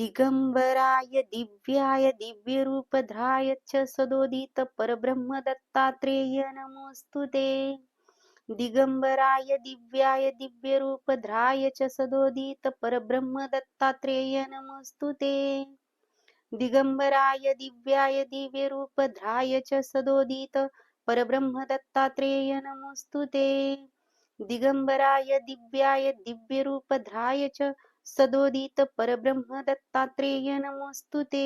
दिगंबराय दिव्याय दिव्यरूपध्राय च सदोदित परब्रह्म दत्तात्रेय नमोऽस्तु ते. दिगंबराय दिव्याय दिव्यरूपध्राय च सदोदित परब्रह्म दत्तात्रेय नमोऽस्तु ते. दिगंबराय दिव्याय दिव्यरूपध्राय च सदोदित परब्रह्म दत्तात्रेय नमोऽस्तु ते. दिगंबराय दिव्याय दिव्यरूपध्राय च सदोदित परब्रह्म दत्तात्रेय नमोऽस्तु ते।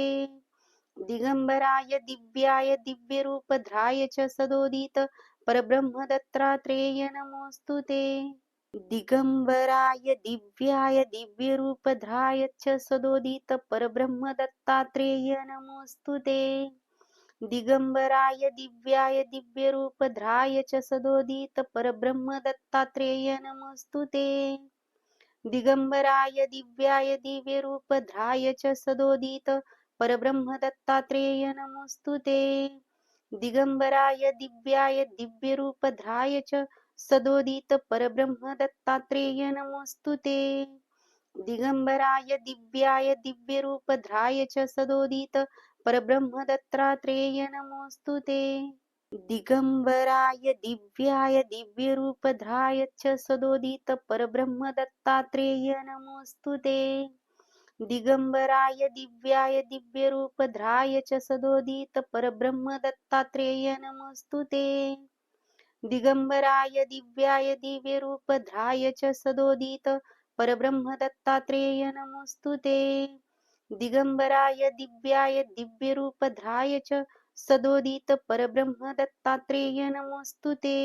दिगंबराय दिव्याय दिव्यरूपध्राय च सदोदित परब्रह्म दत्तात्रेय नमोऽस्तु ते। दिगंबराय दिव्याय दिव्यरूपध्राय च सदोदित परब्रह्म दत्तात्रेय नमोऽस्तु ते। दिगंबराय दिव्याय दिव्यरूपध्राय च सदोदित परब्रह्म दत्तात्रेय नमोऽस्तु ते। दिगंबराय दिव्याय दिव्यरूपधराय च सदोदित परब्रह्म दत्तात्रेय नमोऽस्तु ते। दिगंबराय दिव्याय दिव्यरूपधराय च सदोदित परब्रह्म दत्तात्रेय नमोऽस्तु ते। दिगंबराय दिव्याय दिव्यरूपधराय च सदोदित परब्रह्म दत्तात्रेय नमोऽस्तु ते। दिगंबराय दिव्याय दिव्यरूपधराय च सदोदित परब्रह्म दत्तात्रेय नमोऽस्तु ते। दिगंबराय दिव्याय दिव्यरूपधराय च सदोदित परब्रह्म दत्तात्रेय नमोऽस्तु ते। दिगंबराय दिव्याय दिव्यरूपधराय च सदोदित परब्रह्म दत्तात्रेय नमोऽस्तु ते। दिगंबराय दिव्याय दिव्यरूपधराय च सदोदित परब्रह्म दत्तात्रेय नमोऽस्तु ते।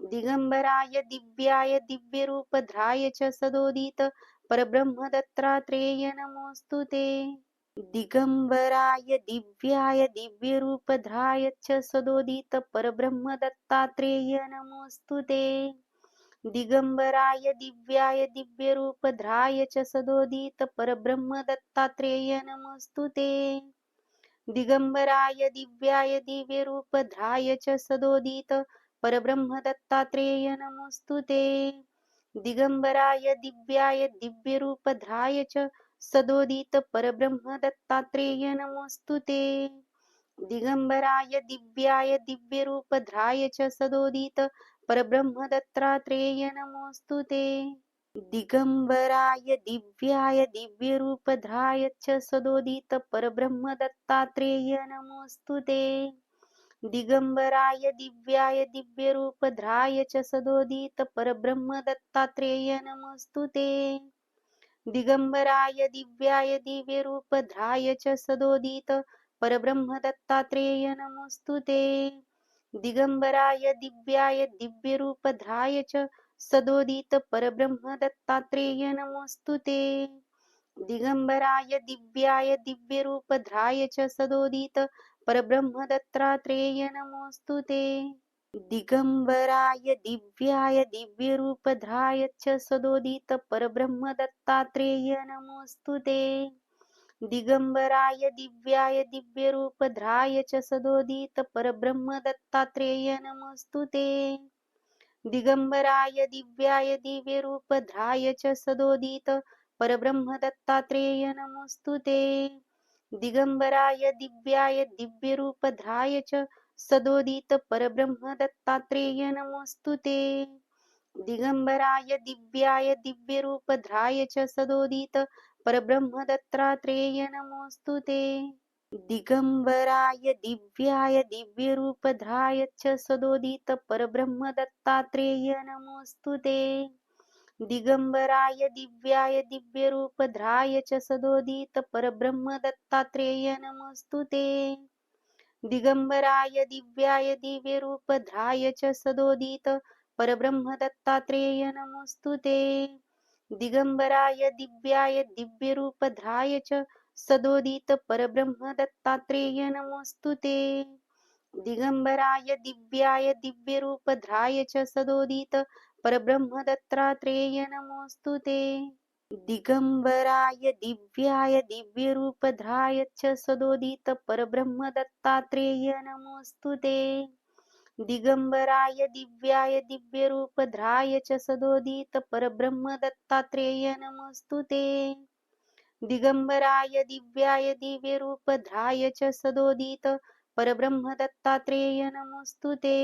दिगंबराय दिव्याय दिव्यरूपधराय च सदोदित परब्रह्म दत्तात्रेय नमोऽस्तु ते। दिगंबराय दिव्याय दिव्यरूपधराय च सदोदित परब्रह्म दत्तात्रेय नमोऽस्तु ते। दिगंबराय दिव्याय दिव्यरूपधराय च सदोदित परब्रह्म दत्तात्रेय नमोऽस्तु ते। दिगंबराय दिव्याय दिव्यरूपधराय च सदोदित परब्रह्म दत्तात्रेय नमोऽस्तु ते। दिगंबराय दिव्याय दिव्यरूपधराय च सदोदित परब्रह्म दत्तात्रेय नमोऽस्तु ते। दिगंबराय दिव्याय दिव्यरूपधराय च सदोदित परब्रह्म दत्तात्रेय नमोऽस्तु ते। दिगंबराय दिव्याय दिव्यरूपधराय च सदोदित परब्रह्म दत्तात्रेय नमोऽस्तु ते। दिगंबराय दिव्याय दिव्यरूपधराय च सदोदित परब्रह्म दत्तात्रेय नमोऽस्तु ते। दिगंबराय दिव्याय दिव्यरूपधराय च सदोदित परब्रह्म दत्तात्रेय नमोऽस्तु ते। दिगंबराय दिव्याय दिव्यरूपधराय च सदोदित परब्रह्म दत्तात्रेय नमोऽस्तु ते। दिगंबराय दिव्याय दिव्यरूपधराय च सदोदित परब्रह्म दत्तात्रेय नमोऽस्तु ते। दिगंबराय दिव्याय दिव्यरूपधराय च सदोदित परब्रह्म दत्तात्रेय नमोऽस्तु ते। दिगंबराय दिव्याय दिव्यरूपधराय च सदोदित परब्रह्म दत्तात्रेय नमोऽस्तु ते। दिगंबराय दिव्याय दिव्यरूपधराय च सदोदित परब्रह्म दत्तात्रेय नमोऽस्तु ते. दिगंबराय दिव्याय दिव्यरूपधराय च सदोदित परब्रह्म दत्तात्रेय नमोऽस्तु ते. दिगंबराय दिव्याय दिव्यरूपध्राय च सदोदित परब्रह्म दत्तात्रेय नमोऽस्तु ते. दिगंबराय दिव्याय दिव्यरूपध्राय च सदोदित परब्रह्म दत्तात्रेय नमोऽस्तु ते. दिगंबराय दिव्याय दिव्यरूपधराय च सदोदित परब्रह्म दत्तात्रेय नमोऽस्तु ते. दिगंबराय दिव्याय दिव्यरूपधराय च सदोदित परब्रह्म दत्तात्रेय नमोऽस्तु ते. दिगंबराय दिव्याय दिव्यरूपधराय च सदोदित परब्रह्म दत्तात्रेय नमोऽस्तु ते। दिगंबराय दिव्याय दिव्यरूपधराय च सदोदित परब्रह्म दत्तात्रेय नमोऽस्तु ते। दिगंबराय दिव्याय दिव्यरूपधराय च सदोदित परब्रह्म दत्तात्रेय नमोऽस्तु ते। दिगंबराय दिव्याय दिव्यरूपधराय च सदोदित परब्रह्म दत्तात्रेय नमोऽस्तु ते। दिगंबराय दिव्याय दिव्यरूपध्राय च सदोदित परब्रह्मदत्तात्रेय नमोऽस्तु ते।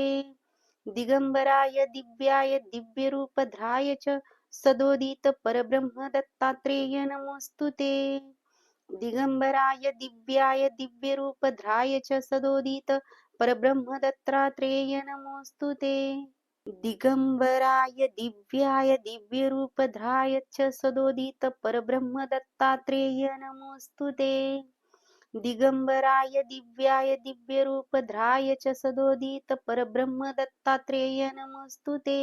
दिगंबराय दिव्याय दिव्यरूपध्राय च सदोदित परब्रह्मदत्तात्रेय नमोऽस्तु ते। दिगंबराय दिव्याय दिव्यरूपध्राय च सदोदित परब्रह्मदत्तात्रेय नमोऽस्तु ते। दिगंबराय दिव्याय दिव्यरूपध्राय च सदोदित परब्रह्म दत्तात्रेय नमोऽस्तु ते. दिगंबराय दिव्याय दिव्यरूपध्राय च सदोदित परब्रह्म दत्तात्रेय नमोऽस्तु ते.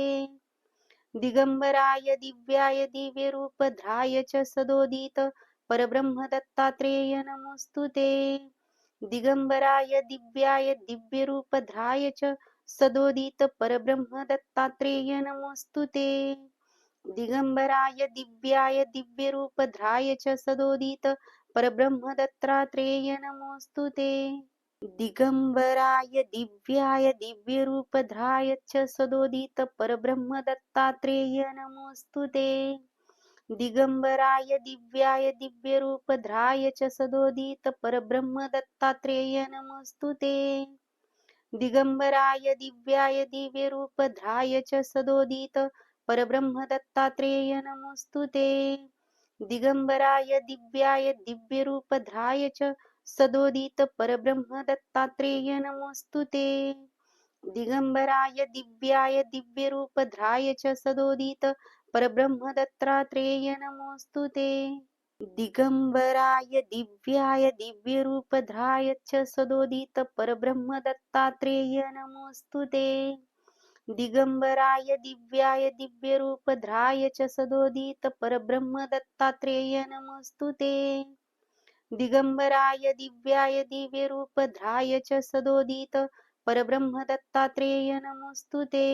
दिगंबराय दिव्याय दिव्यरूपध्राय च सदोदित परब्रह्म दत्तात्रेय नमोऽस्तु ते. दिगंबराय दिव्याय दिव्यरूपध्राय च सदोदित परब्रह्म दत्तात्रेय नमोऽस्तु ते। दिगंबराय दिव्याय दिव्यरूपध्राय च सदोदित परब्रह्म दत्तात्रेय नमोऽस्तु ते। दिगंबराय दिव्याय दिव्यरूपध्राय च सदोदित परब्रह्म दत्तात्रेय नमोऽस्तु ते। दिगंबराय दिव्याय दिव्यरूपध्राय च सदोदित परब्रह्म दत्तात्रेय नमोऽस्तु ते। दिगंबराय दिव्याय दिव्यरूपध्राय च सदोदित परब्रह्म दत्तात्रेय नमोऽस्तु ते। दिगंबराय दिव्याय दिव्यरूपध्राय च सदोदित परब्रह्म दत्तात्रेय नमोऽस्तु ते। दिगंबराय दिव्याय दिव्यरूपध्राय च सदोदित परब्रह्म दत्तात्रेय नमोऽस्तु ते। दिगंबराय दिव्याय दिव्यरूपध्राय च सदोदित परब्रह्म दत्तात्रेय नमोऽस्तु ते। दिगंबराय दिव्याय दिव्यरूपध्राय च सदोदित परब्रह्म दत्तात्रेय नमोऽस्तु ते। दिगंबराय दिव्याय दिव्यरूपध्राय च सदोदित परब्रह्म दत्तात्रेय नमोऽस्तु ते।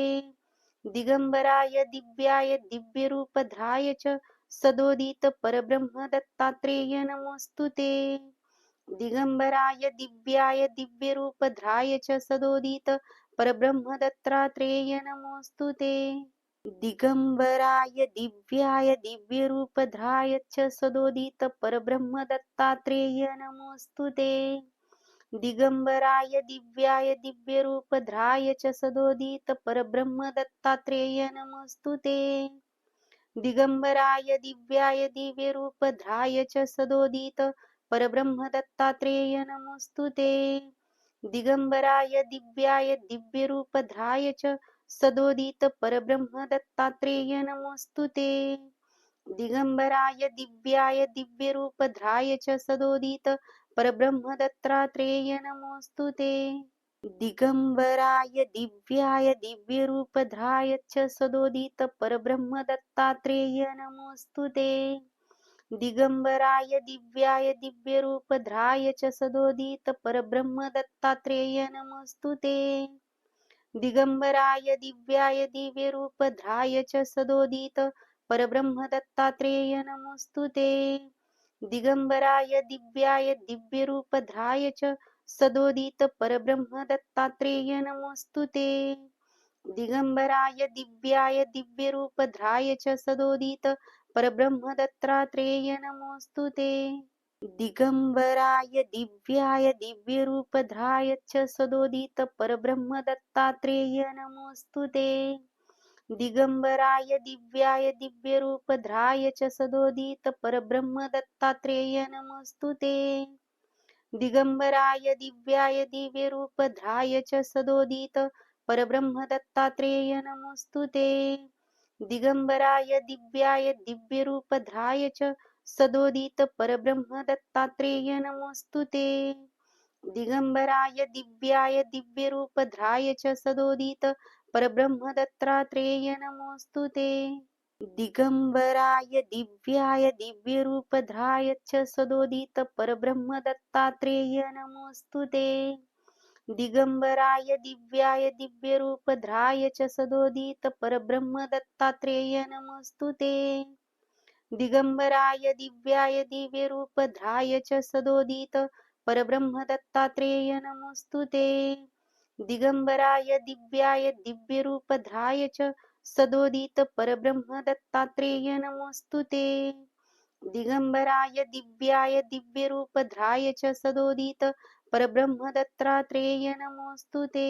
दिगंबराय दिव्याय दिव्यरूपध्राय च सदोदित परब्रह्म दत्तात्रेय नमोऽस्तु ते। दिगंबराय दिव्याय दिव्यरूपध्राय च सदोदित परब्रह्म दत्तात्रेय नमोऽस्तु ते। दिगंबराय दिव्याय दिव्यरूपध्राय च सदोदित परब्रह्म दत्तात्रेय नमोऽस्तु ते। दिगंबराय दिव्याय दिव्यरूपध्राय च सदोदित परब्रह्म दत्तात्रेय नमोऽस्तु ते। दिगंबराय दिव्याय दिव्यरूपध्राय च सदोदित परब्रह्म दत्तात्रेय नमोऽस्तु ते। दिगंबराय दिव्याय दिव्यरूपध्राय च सदोदित परब्रह्म दत्तात्रेय नमोऽस्तु ते। दिगंबराय दिव्याय दिव्यरूपध्राय च सदोदित परब्रह्म दत्तात्रेय नमोऽस्तु ते। दिगंबराय दिव्याय दिव्यरूपध्राय च सदोदित परब्रह्म दत्तात्रेय नमोऽस्तु ते। दिगंबराय दिव्याय दिव्यरूपध्राय च सदोदित परब्रह्म दत्तात्रेय नमोऽस्तु ते। दिगंबराय दिव्याय दिव्यरूपध्राय च सदोदित परब्रह्म दत्तात्रेय नमोऽस्तु ते। दिगंबराय दिव्याय दिव्यरूपध्राय च सदोदित परब्रह्म दत्तात्रेय नमोऽस्तु ते। दिगंबराय दिव्याय दिव्यरूपध्राय च सदोदित परब्रह्म दत्तात्रेय नमोऽस्तु ते। दिगंबराय दिव्याय दिव्यरूपध्राय च सदोदित परब्रह्म दत्तात्रेय नमोऽस्तु ते। दिगंबराय दिव्याय दिव्यरूपध्राय च सदोदित परब्रह्म दत्तात्रेय नमोऽस्तु ते। दिगंबराय दिव्याय दिव्यरूपध्राय च सदोदित परब्रह्म दत्तात्रेय नमोऽस्तु ते। दिगंबराय दिव्याय दिव्यरूपध्राय च सदोदित परब्रह्म दत्तात्रेय नमोऽस्तु ते। दिगंबराय दिव्याय दिव्यरूपध्राय च सदोदित परब्रह्म दत्तात्रेय नमोऽस्तु ते। दिगंबराय दिव्याय दिव्यरूपध्राय च सदोदित परब्रह्म दत्तात्रेय नमोऽस्तु ते. दिगंबराय दिव्याय दिव्यरूपध्राय च सदोदित परब्रह्म दत्तात्रेय नमोऽस्तु ते. दिगंबराय दिव्याय दिव्यरूपध्राय च सदोदित परब्रह्म दत्तात्रेय नमोऽस्तु ते. दिगंबराय दिव्याय दिव्यरूपध्राय च सदोदित परब्रह्म दत्तात्रेय नमोऽस्तु ते। दिगंबराय दिव्याय दिव्यरूपध्राय च सदोदित परब्रह्म दत्तात्रेय नमोऽस्तु ते।